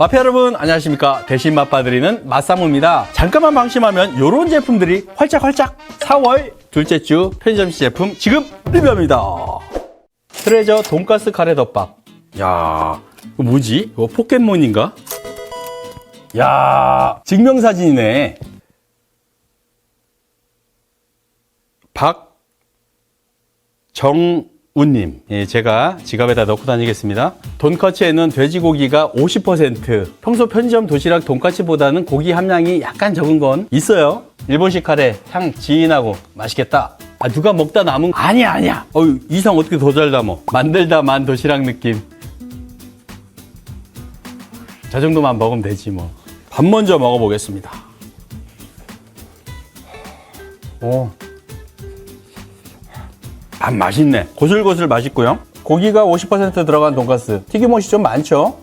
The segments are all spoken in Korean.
마페 여러분 안녕하십니까? 대신 맛봐드리는 맛사무입니다. 잠깐만 방심하면 이런 제품들이 활짝활짝 4월 둘째 주 편의점 제품 지금 리뷰합니다. 트레저 돈가스 카레 덮밥. 야 이거 뭐지? 이거 포켓몬인가? 야 증명사진이네. 박정 우님. 예, 제가 지갑에다 넣고 다니겠습니다. 돈까츠에는 돼지고기가 50% 평소 편의점 도시락 돈까츠보다는 고기 함량이 약간 적은 건 있어요. 일본식 카레 향 진하고 맛있겠다. 아 누가 먹다 남은 아니야 아니야. 어유 이상 어떻게 더 잘 담어. 만들다 만 도시락 느낌. 저 정도만 먹으면 되지 뭐. 밥 먼저 먹어보겠습니다. 오. 밥 맛있네. 고슬고슬 맛있고요. 고기가 50% 들어간 돈가스. 튀김옷이 좀 많죠?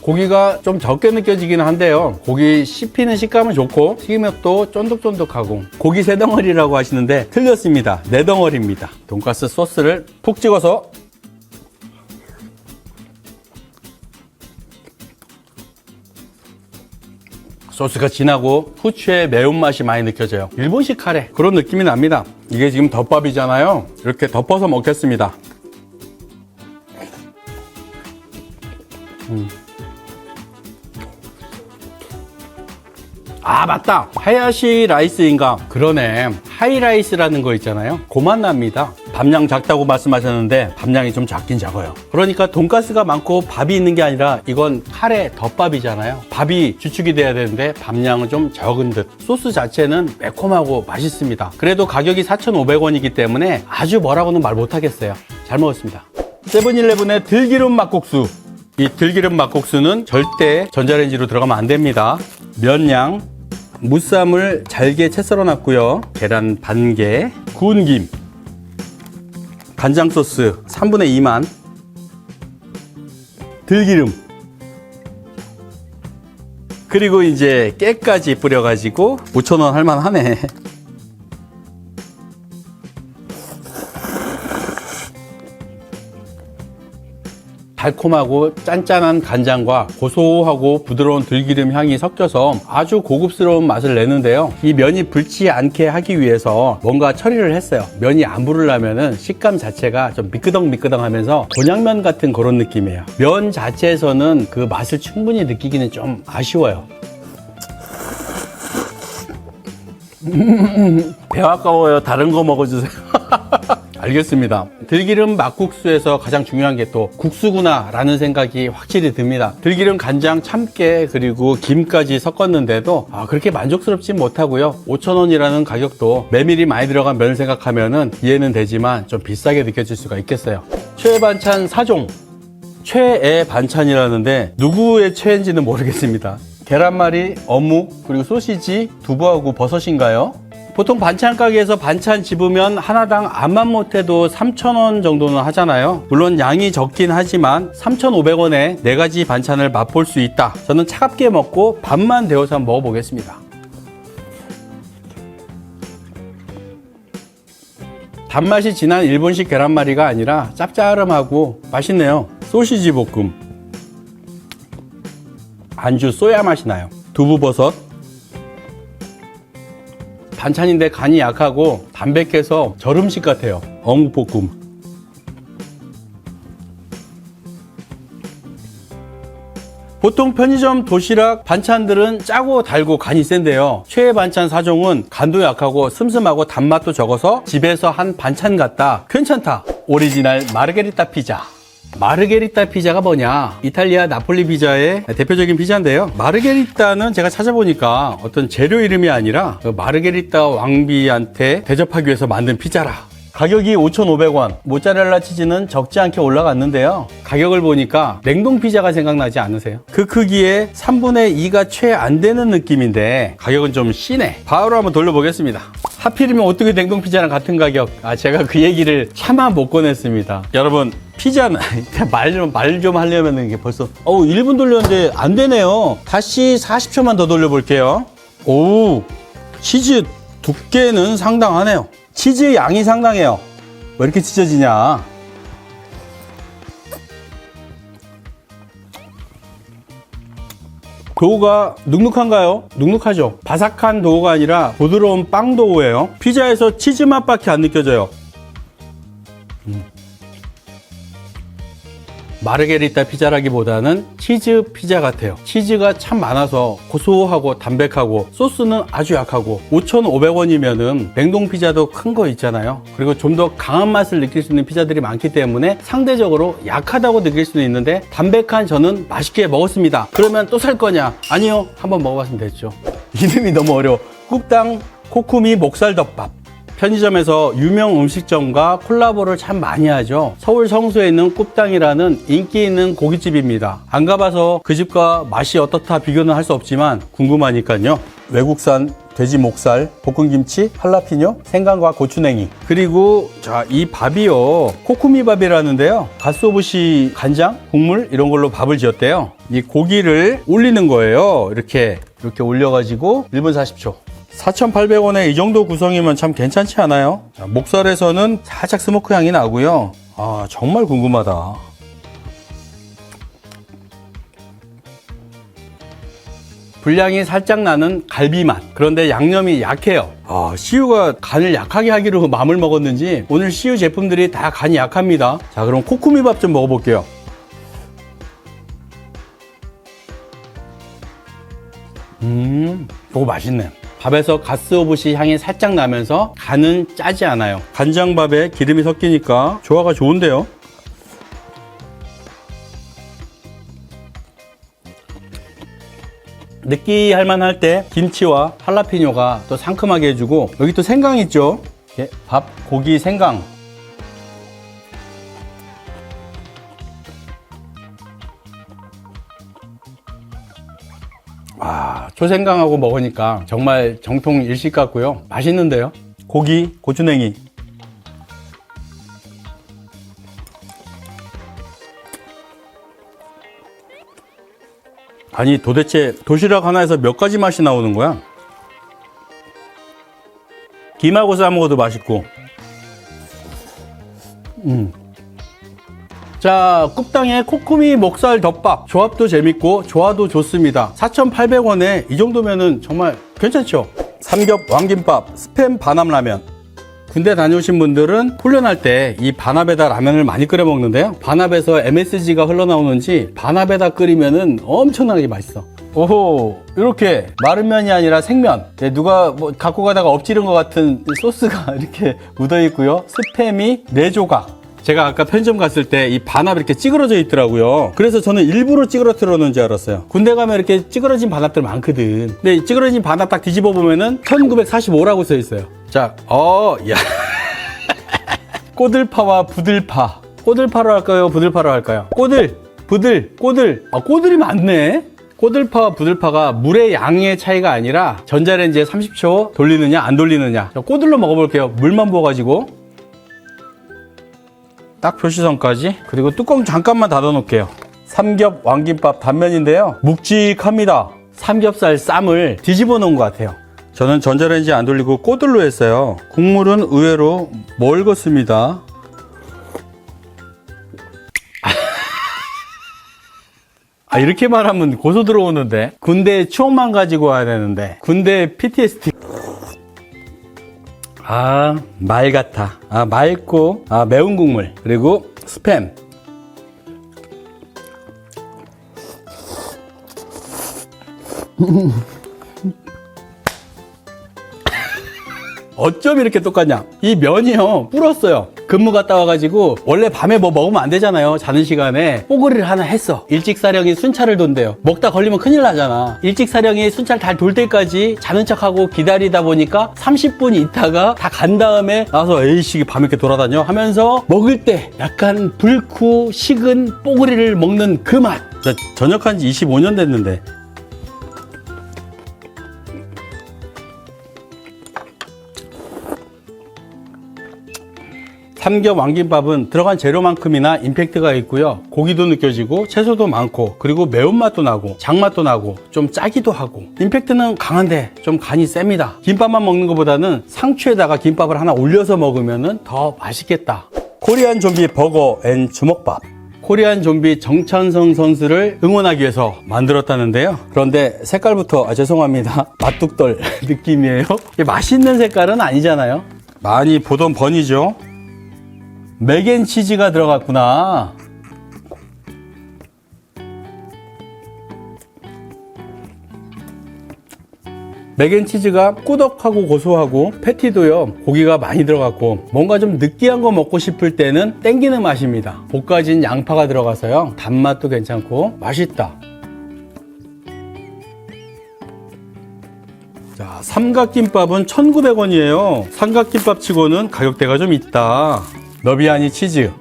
고기가 좀 적게 느껴지기는 한데요. 고기 씹히는 식감은 좋고 튀김옷도 쫀득쫀득하고 고기 세 덩어리라고 하시는데 틀렸습니다. 네 덩어리입니다. 돈가스 소스를 푹 찍어서 소스가 진하고 후추의 매운맛이 많이 느껴져요. 일본식 카레 그런 느낌이 납니다. 이게 지금 덮밥이잖아요. 이렇게 덮어서 먹겠습니다. 음. 아 맞다. 하야시 라이스인가 그러네. 하이라이스라는 거 있잖아요. 고만 납니다. 밥량 작다고 말씀하셨는데 밥량이 좀 작긴 작아요. 그러니까 돈가스가 많고 밥이 있는 게 아니라 이건 카레 덮밥이잖아요. 밥이 주축이 돼야 되는데 밥량은 좀 적은 듯. 소스 자체는 매콤하고 맛있습니다. 그래도 가격이 4,500원이기 때문에 아주 뭐라고는 말 못하겠어요. 잘 먹었습니다. 세븐일레븐의 들기름 막국수. 이 들기름 막국수는 절대 전자레인지로 들어가면 안 됩니다. 면양 무쌈을 잘게 채 썰어 놨고요. 계란 반 개, 구운 김, 간장 소스 3분의 2만, 들기름, 그리고 이제 깨까지 뿌려가지고 5,000원 할만하네. 달콤하고 짠짠한 간장과 고소하고 부드러운 들기름 향이 섞여서 아주 고급스러운 맛을 내는데요. 이 면이 불지 않게 하기 위해서 뭔가 처리를 했어요. 면이 안 부르려면은 식감 자체가 좀 미끄덩 미끄덩 하면서 곤약면 같은 그런 느낌이에요. 면 자체에서는 그 맛을 충분히 느끼기는 좀 아쉬워요. 배 아까워요. 다른 거 먹어주세요. 알겠습니다. 들기름 막국수에서 가장 중요한 게 또 국수구나 라는 생각이 확실히 듭니다. 들기름, 간장, 참깨 그리고 김까지 섞었는데도 아, 그렇게 만족스럽지 못하고요. 5,000원이라는 가격도 메밀이 많이 들어간 면을 생각하면 이해는 되지만 좀 비싸게 느껴질 수가 있겠어요. 최애 반찬 4종. 최애 반찬이라는데 누구의 최애인지는 모르겠습니다. 계란말이, 어묵, 그리고 소시지, 두부하고 버섯인가요? 보통 반찬 가게에서 반찬 집으면 하나당 암만 못해도 3,000원 정도는 하잖아요. 물론 양이 적긴 하지만 3,500원에 네 가지 반찬을 맛볼 수 있다. 저는 차갑게 먹고 밥만 데워서 한번 먹어보겠습니다. 단맛이 진한 일본식 계란말이가 아니라 짭짤하고 맛있네요. 소시지 볶음. 안주 쏘야 맛이 나요. 두부버섯. 반찬인데 간이 약하고 담백해서 절음식 같아요. 어묵볶음. 보통 편의점 도시락 반찬들은 짜고 달고 간이 센데요. 최애 반찬 4종은 간도 약하고 슴슴하고 단맛도 적어서 집에서 한 반찬 같다. 괜찮다. 오리지널 마르게리타 피자. 마르게리타 피자가 뭐냐? 이탈리아 나폴리 피자의 대표적인 피자인데요. 마르게리타는 제가 찾아보니까 어떤 재료 이름이 아니라 그 마르게리타 왕비한테 대접하기 위해서 만든 피자라. 가격이 5,500원. 모짜렐라 치즈는 적지 않게 올라갔는데요. 가격을 보니까 냉동 피자가 생각나지 않으세요? 그 크기에 3분의 2가 채 안 되는 느낌인데 가격은 좀 씨네. 바로 한번 돌려보겠습니다. 하필이면 어떻게 냉동 피자랑 같은 가격? 아, 제가 그 얘기를 차마 못 꺼냈습니다. 여러분, 피자는 말좀 말 좀 하려면 이게 벌써 어우 1분 돌렸는데 안 되네요. 다시 40초만 더 돌려볼게요. 오 치즈 두께는 상당하네요. 치즈 양이 상당해요. 왜 이렇게 찢어지냐? 도우가 눅눅한가요? 눅눅하죠. 바삭한 도우가 아니라 부드러운 빵 도우예요. 피자에서 치즈 맛밖에 안 느껴져요. 음. 마르게리타 피자라기보다는 치즈 피자 같아요. 치즈가 참 많아서 고소하고 담백하고 소스는 아주 약하고 5,500원이면은 냉동 피자도 큰 거 있잖아요. 그리고 좀 더 강한 맛을 느낄 수 있는 피자들이 많기 때문에 상대적으로 약하다고 느낄 수는 있는데 담백한 저는 맛있게 먹었습니다. 그러면 또 살 거냐? 아니요. 한번 먹어봤으면 됐죠. 이름이 너무 어려워. 꾹당 코쿠미 목살덮밥. 편의점에서 유명 음식점과 콜라보를 참 많이 하죠. 서울 성수에 있는 꿉당이라는 인기 있는 고깃집입니다. 안 가봐서 그 집과 맛이 어떻다 비교는 할 수 없지만 궁금하니까요. 외국산 돼지 목살, 볶음김치, 할라피뇨, 생강과 고추냉이. 그리고 자, 이 밥이요. 코쿠미 밥이라는데요. 가스오부시 간장, 국물 이런 걸로 밥을 지었대요. 이 고기를 올리는 거예요. 이렇게 이렇게 올려 가지고 1분 40초. 4,800원에 이 정도 구성이면 참 괜찮지 않아요? 자, 목살에서는 살짝 스모크 향이 나고요. 아, 정말 궁금하다. 분량이 살짝 나는 갈비 맛. 그런데 양념이 약해요. 아, CU가 간을 약하게 하기로 마음을 먹었는지 오늘 CU 제품들이 다 간이 약합니다. 자, 그럼 코쿠미 밥 좀 먹어볼게요. 음, 이거 맛있네. 밥에서 가스오브시 향이 살짝 나면서 간은 짜지 않아요. 간장밥에 기름이 섞이니까 조화가 좋은데요. 느끼할 만할 때 김치와 할라피뇨가 또 상큼하게 해주고 여기 또 생강 있죠. 예, 밥, 고기, 생강. 아, 초생강하고 먹으니까 정말 정통 일식 같고요. 맛있는데요. 고기, 고추냉이. 아니 도대체 도시락 하나에서 몇 가지 맛이 나오는 거야? 김하고 싸 먹어도 맛있고. 음. 자, 꿉당의 코쿠미 목살 덮밥. 조합도 재밌고, 조화도 좋습니다. 4,800원에 이 정도면은 정말 괜찮죠? 삼겹 왕김밥, 스팸 반합라면. 군대 다녀오신 분들은 훈련할 때 이 반합에다 라면을 많이 끓여 먹는데요. 반합에서 MSG가 흘러나오는지 반합에다 끓이면은 엄청나게 맛있어. 오호, 이렇게 마른 면이 아니라 생면. 네, 누가 뭐 갖고 가다가 엎지른 것 같은 소스가 이렇게 묻어 있고요. 스팸이 네 조각. 제가 아까 편의점 갔을 때 이 반합 이렇게 찌그러져 있더라고요. 그래서 저는 일부러 찌그러뜨려 놓은 줄 알았어요. 군대 가면 이렇게 찌그러진 반합들 많거든. 근데 이 찌그러진 반합 딱 뒤집어 보면은 1945라고 써 있어요. 자, 어, 야. 꼬들파와 부들파. 꼬들파로 할까요? 부들파로 할까요? 꼬들, 부들, 꼬들. 아, 꼬들이 많네. 꼬들파와 부들파가 물의 양의 차이가 아니라 전자레인지에 30초 돌리느냐 안 돌리느냐. 자, 꼬들로 먹어볼게요. 물만 부어가지고. 딱 표시선까지. 그리고 뚜껑 잠깐만 닫아 놓을게요. 삼겹 왕김밥 단면인데요. 묵직합니다. 삼겹살 쌈을 뒤집어 놓은 것 같아요. 저는 전자레인지 안 돌리고 꼬들로 했어요. 국물은 의외로 멀겋습니다. 아 이렇게 말하면 고소 들어오는데. 군대 추억만 가지고 와야 되는데. 군대 PTSD 아, 말 같아. 아, 맑고, 아, 매운 국물. 그리고 스팸. 어쩜 이렇게 똑같냐? 이 면이요, 불었어요. 근무 갔다 와가지고, 원래 밤에 뭐 먹으면 안 되잖아요. 자는 시간에. 뽀글이를 하나 했어. 일찍 사령이 순찰을 돈대요. 먹다 걸리면 큰일 나잖아. 일찍 사령이 순찰 잘 돌 때까지 자는 척하고 기다리다 보니까 30분 있다가 다 간 다음에 나와서 에이씨, 밤에 이렇게 돌아다녀? 하면서 먹을 때 약간 불쿠 식은 뽀글이를 먹는 그 맛. 나 전역한 지 25년 됐는데, 삼겹 왕김밥은 들어간 재료만큼이나 임팩트가 있고요. 고기도 느껴지고 채소도 많고 그리고 매운맛도 나고 장맛도 나고 좀 짜기도 하고 임팩트는 강한데 좀 간이 셉니다. 김밥만 먹는 것보다는 상추에다가 김밥을 하나 올려서 먹으면 더 맛있겠다. 코리안 좀비 버거 앤 주먹밥. 코리안 좀비 정찬성 선수를 응원하기 위해서 만들었다는데요. 그런데 색깔부터 아, 죄송합니다. 맛뚝돌 느낌이에요. 이게 맛있는 색깔은 아니잖아요. 많이 보던 번이죠. 맥앤치즈가 들어갔구나. 맥앤치즈가 꾸덕하고 고소하고 패티도요 고기가 많이 들어갔고 뭔가 좀 느끼한 거 먹고 싶을 때는 땡기는 맛입니다. 볶아진 양파가 들어가서요 단맛도 괜찮고 맛있다. 자 삼각김밥은 1900원이에요. 삼각김밥 치고는 가격대가 좀 있다 너비아니 치즈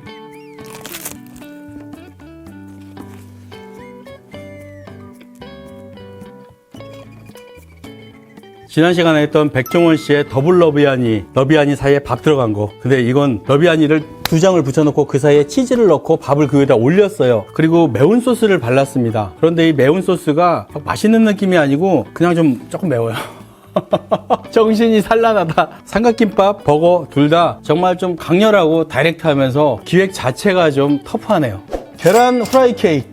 지난 시간에 했던 백종원 씨의 더블 러비아니, 러비아니 사이에 밥 들어간 거. 근데 이건 러비아니를 두 장을 붙여놓고 그 사이에 치즈를 넣고 밥을 그 위에다 올렸어요. 그리고 매운 소스를 발랐습니다. 그런데 이 매운 소스가 막 맛있는 느낌이 아니고 그냥 좀 조금 매워요. 정신이 산란하다. 삼각김밥, 버거 둘 다 정말 좀 강렬하고 다이렉트하면서 기획 자체가 좀 터프하네요. 계란 후라이 케이크.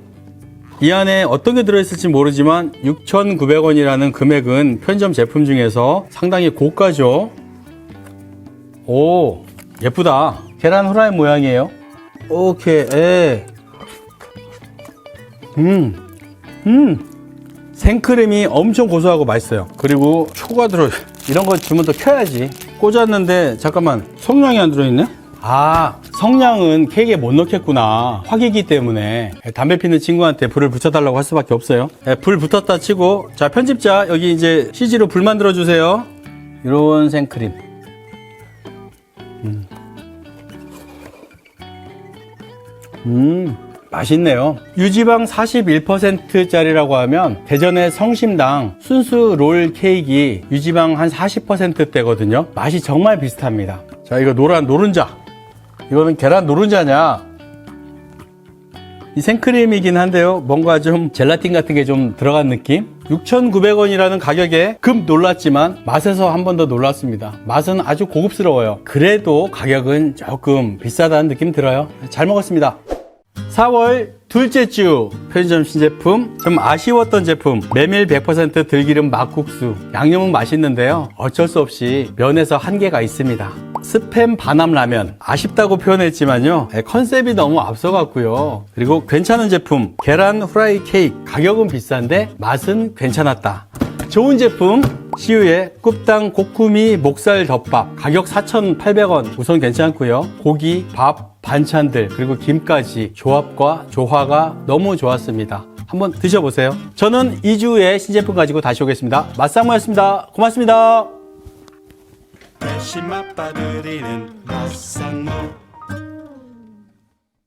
이 안에 어떤 게 들어있을지 모르지만 6,900원이라는 금액은 편의점 제품 중에서 상당히 고가죠. 오, 예쁘다. 계란 후라이 모양이에요. 오케이, 에. 음, 음. 생크림이 엄청 고소하고 맛있어요. 그리고 초가 들어, 이런 거 주면 또 켜야지. 꽂았는데, 잠깐만, 성냥이 안 들어있네? 아, 성냥은 케이크에 못 넣겠구나. 화기기 때문에. 담배 피는 친구한테 불을 붙여달라고 할 수밖에 없어요. 네, 불 붙었다 치고, 자, 편집자, 여기 이제 CG로 불 만들어 주세요. 이런 생크림. 음, 맛있네요. 유지방 41%짜리라고 하면 대전의 성심당 순수 롤 케이크 유지방 한 40%대거든요. 맛이 정말 비슷합니다. 자, 이거 노란 노른자. 이거는 계란 노른자냐? 이 생크림이긴 한데요. 뭔가 좀 젤라틴 같은 게 좀 들어간 느낌? 6,900원이라는 가격에 급 놀랐지만 맛에서 한 번 더 놀랐습니다. 맛은 아주 고급스러워요. 그래도 가격은 조금 비싸다는 느낌 들어요. 잘 먹었습니다. 4월 둘째 주 편의점 신제품 좀 아쉬웠던 제품 메밀 100% 들기름 막국수. 양념은 맛있는데요. 어쩔 수 없이 면에서 한계가 있습니다. 스팸 반함 라면. 아쉽다고 표현했지만요. 예, 컨셉이 너무 앞서갔고요. 그리고 괜찮은 제품 계란 후라이 케이크. 가격은 비싼데 맛은 괜찮았다. 좋은 제품 시우의 굽당 고쿠미 목살 덮밥. 가격 4,800원. 우선 괜찮고요. 고기, 밥, 반찬들 그리고 김까지 조합과 조화가 너무 좋았습니다. 한번 드셔보세요. 저는 2주의 신제품 가지고 다시 오겠습니다. 맛상무였습니다. 고맙습니다. 날씨 맛봐드리는 맛상무